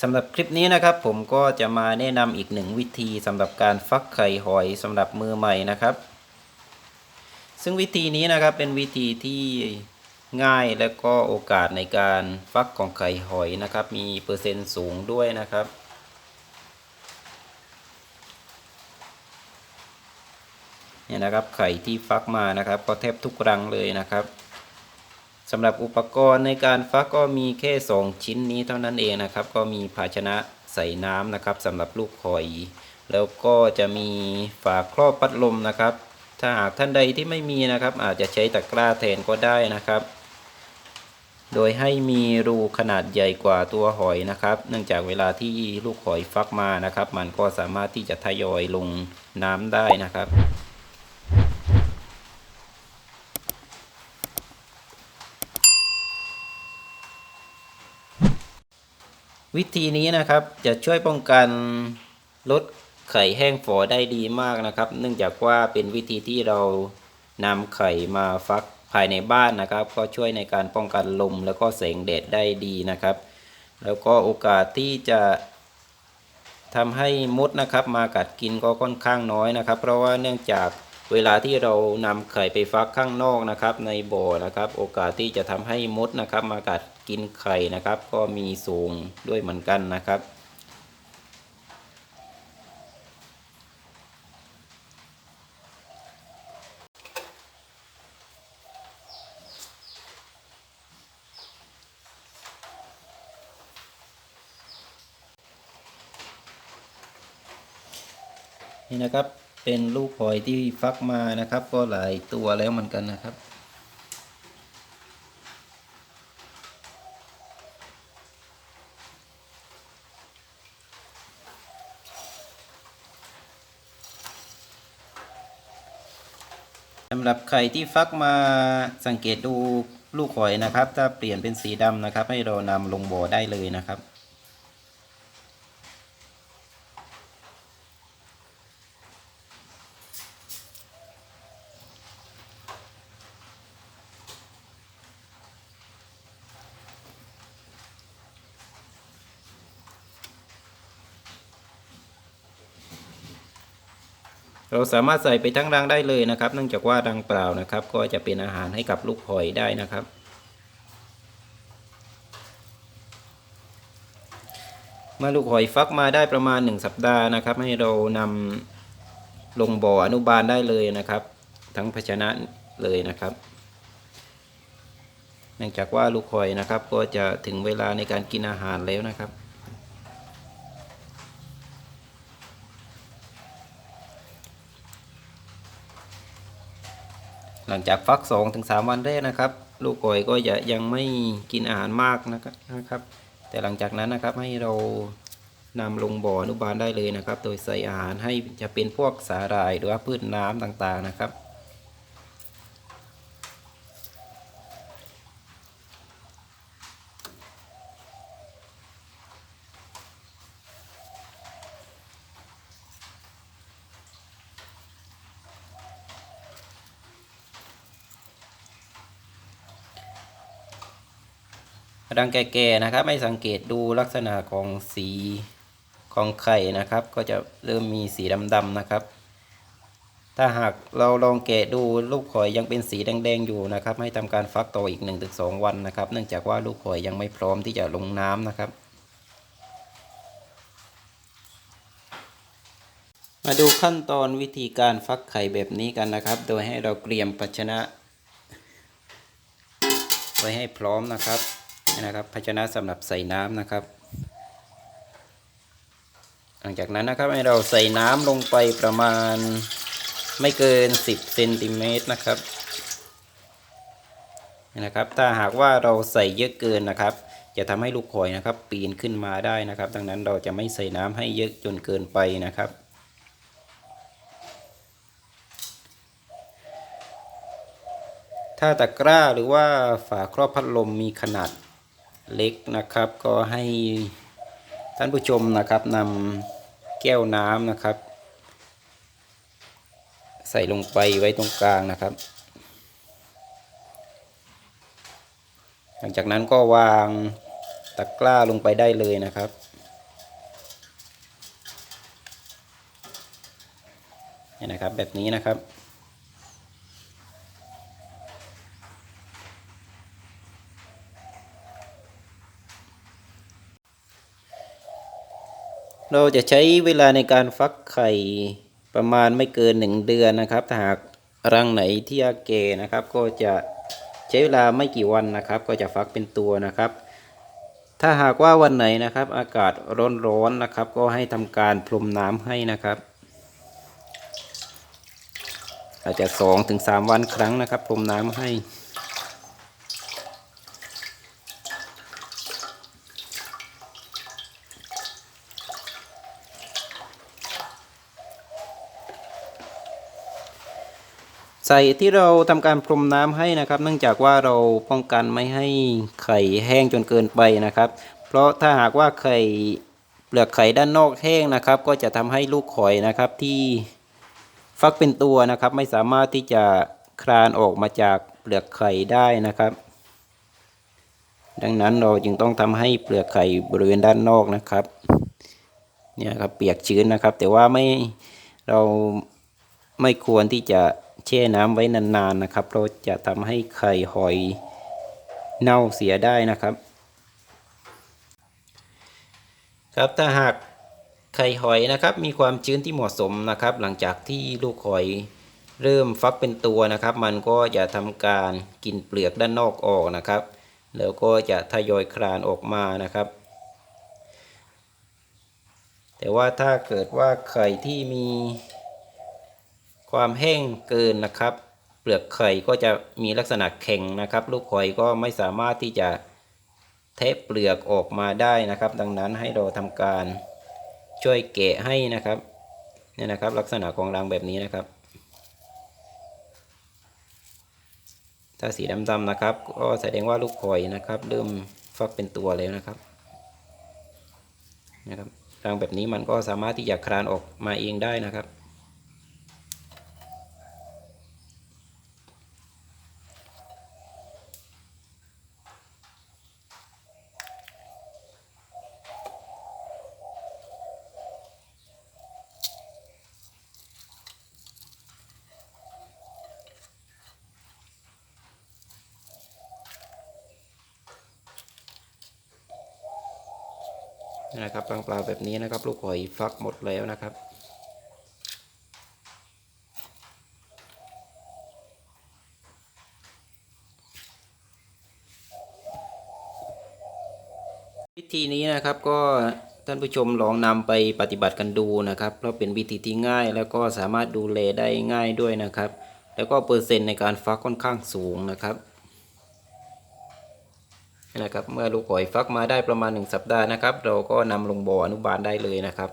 สำหรับคลิปนี้นะครับ ผมก็จะมาแนะนำอีกหนึ่งวิธีสำหรับการฟักไข่หอยสำหรับมือใหม่นะครับ ซึ่งวิธีนี้นะครับเป็นวิธีที่ง่ายและก็โอกาสในการฟักของไข่หอยนะครับ มีเปอร์เซ็นต์สูงด้วยนะครับ เนี่ยนะครับไข่ที่ฟักมานะครับ ก็แทบทุกรังเลยนะครับ สำหรับอุปกรณ์ในการฟักก็มีแค่ 2 ชิ้นนี้เท่านั้นเองนะครับ ก็มีภาชนะใส่น้ำนะครับสำหรับลูกหอย แล้วก็จะมีฝาครอบพัดลมนะครับ ถ้าหากท่านใดที่ไม่มีนะครับ อาจจะใช้ตะกร้าแทนก็ได้นะครับ โดยให้มีรูขนาดใหญ่กว่าตัวหอยนะครับ เนื่องจากเวลาที่ลูกหอยฟักมานะครับ มันก็สามารถที่จะทยอยลงน้ำได้นะครับ วิธีนี้นะครับจะช่วยป้องกันลดไข่แห้งฝอได้ดีมากนะครับ เนื่องจากว่าเป็นวิธีที่เรานำไข่มาฟักภายในบ้านนะครับ ก็ช่วยในการป้องกันลมแล้วก็แสงแดดได้ดีนะครับ แล้วก็โอกาสที่จะทำให้มดนะครับ มากัดกินก็ค่อนข้างน้อยนะครับ เพราะว่าเนื่องจากเวลาที่เรานำไข่ไปฟักข้างนอกนะครับ ในบ่อนะครับ โอกาสที่จะทำให้มดนะครับ มากัด กินไข่นะครับ ก็มีสูงด้วยเหมือนกันนะครับ นี่นะครับเป็นลูกหอยที่ฟักมานะครับ ก็หลายตัวแล้วเหมือนกันนะครับำหรับไข่ที่ฟักมาสังเกตดูลูกหอยนะครับ ถ้าเปลี่ยนเป็นสีดำนะครับ ให้เรานำลงบ่อได้เลยนะครับ เราสามารถใส่ไปทั้งรังได้เลยนะครับ เนื่องจากว่ารังเปล่านะครับ ก็จะเป็นอาหารให้กับลูกหอยได้นะครับ เมื่อลูกหอยฟักมาได้ประมาณ 1 สัปดาห์นะครับ ให้เรานำลงบ่ออนุบาลได้เลยนะครับ ทั้งภาชนะเลยนะครับเนื่องจากว่าลูกหอยนะครับก็จะถึงเวลาในการกินอาหารแล้วนะครับ หลังจากฟักสองถึงสามวันแรกนะครับ ลูกก่อยก็จะยังไม่กินอาหารมากนะครับ แต่หลังจากนั้นนะครับให้เรานำลงบ่ออนุบาลได้เลยนะครับ โดยใส่อาหารให้จะเป็นพวกสาหร่ายหรือว่าพืชน้ำต่างๆนะครับ รังแก่ๆนะครับให้สังเกตดูลักษณะของสีของไข่นะครับ ก็จะเริ่มมีสีดำๆนะครับ ถ้าหากเราลองแกะดูลูกหอยยังเป็นสีแดงๆอยู่นะครับ ให้ทำการฟักต่ออีก 1-2 วันนะครับ เนื่องจากว่าลูกหอยยังไม่พร้อมที่จะลงน้ำนะครับมาดูขั้นตอนวิธีการฟักไข่แบบนี้กันนะครับ โดยให้เราเตรียมภาชนะ ไว้ให้พร้อมนะครับ นี่นะครับ ภาชนะสำหรับใส่น้ำนะครับ หลังจากนั้นนะครับให้เราใส่น้ำลงไปประมาณไม่เกิน 10เซนติเมตรนะครับนี่นะครับ ถ้าหากว่าเราใส่เยอะเกินนะครับ จะทำให้ลูกหอยนะครับ ปีนขึ้นมาได้นะครับ ดังนั้นเราจะไม่ใส่น้ำให้เยอะจนเกินไปนะครับถ้าตะกร้าหรือว่าฝาครอบพัดลมมีขนาด เล็กนะครับ ก็ให้ท่านผู้ชมนะครับนำแก้วน้ำนะครับ ใส่ลงไปไว้ตรงกลางนะครับ หลังจากนั้นก็วางตะกร้าลงไปได้เลยนะครับนี่นะครับแบบนี้นะครับ เราจะใช้เวลาในการฟักไข่ประมาณไม่เกินหนึ่งเดือนนะครับ ถ้าหากรังไหนที่อาเกนะครับ ก็จะใช้เวลาไม่กี่วันนะครับ ก็จะฟักเป็นตัวนะครับ ถ้าหากว่าวันไหนนะครับ อากาศร้อนๆนะครับ ก็ให้ทำการพรมน้ำให้นะครับ อาจจะสองถึงสามวันครั้งนะครับพรมน้ำให้ ใส่ที่เราทำการพรมน้ำให้นะครับ เนื่องจากว่าเราป้องกันไม่ให้ไข่แห้งจนเกินไปนะครับ เพราะถ้าหากว่าไข่เปลือกไข่ด้านนอกแห้งนะครับ ก็จะทำให้ลูกข่อยนะครับที่ฟักเป็นตัวนะครับ ไม่สามารถที่จะคลานออกมาจากเปลือกไข่ได้นะครับ ดังนั้นเราจึงต้องทำให้เปลือกไข่บริเวณด้านนอกนะครับเนี่ยครับเปียกชื้นนะครับ แต่ว่าไม่เราไม่ควรที่จะ ช่น้ำไว้นานๆนะครับ เราจะทำให้ไข่หอยเน่าเสียได้นะครับ ครับถ้าหากไข่หอยนะครับ มีความชื้นที่เหมาะสมนะครับ หลังจากที่ลูกหอยเริ่มฟักเป็นตัวนะครับ มันก็จะทำการกินเปลือกด้านนอกออกนะครับ แล้วก็จะทยอยคลานออกมานะครับ แต่ว่าถ้าเกิดว่าไข่ที่มี ความแห้งเกินนะครับ เปลือกไข่ก็จะมีลักษณะแข็งนะครับ ลูกหอยก็ไม่สามารถที่จะเทะเปลือกออกมาได้นะครับ ดังนั้นให้เราทำการช่วยแกะให้นะครับเนี่ยนะครับ ลักษณะของรังแบบนี้นะครับ ถ้าสีดำๆนะครับ ก็แสดงว่าลูกหอยนะครับ เริ่มฟักเป็นตัวแล้วนะครับนะครับรังแบบนี้มันก็สามารถที่จะคลานออกมาเองได้นะครับ นะครับปางเปล่าแบบนี้นะครับ ลูกหอยฟักหมดแล้วนะครับ วิธีนี้นะครับก็ท่านผู้ชมลองนำไปปฏิบัติกันดูนะครับ เพราะเป็นวิธีที่ง่ายแล้วก็สามารถดูแลได้ง่ายด้วยนะครับ แล้วก็เปอร์เซ็นต์ในการฟักค่อนข้างสูงนะครับ นะครับ เมื่อลูกหอยฟักมาได้ประมาณ 1 สัปดาห์นะครับ เราก็นำลงบ่ออนุบาลได้เลยนะครับ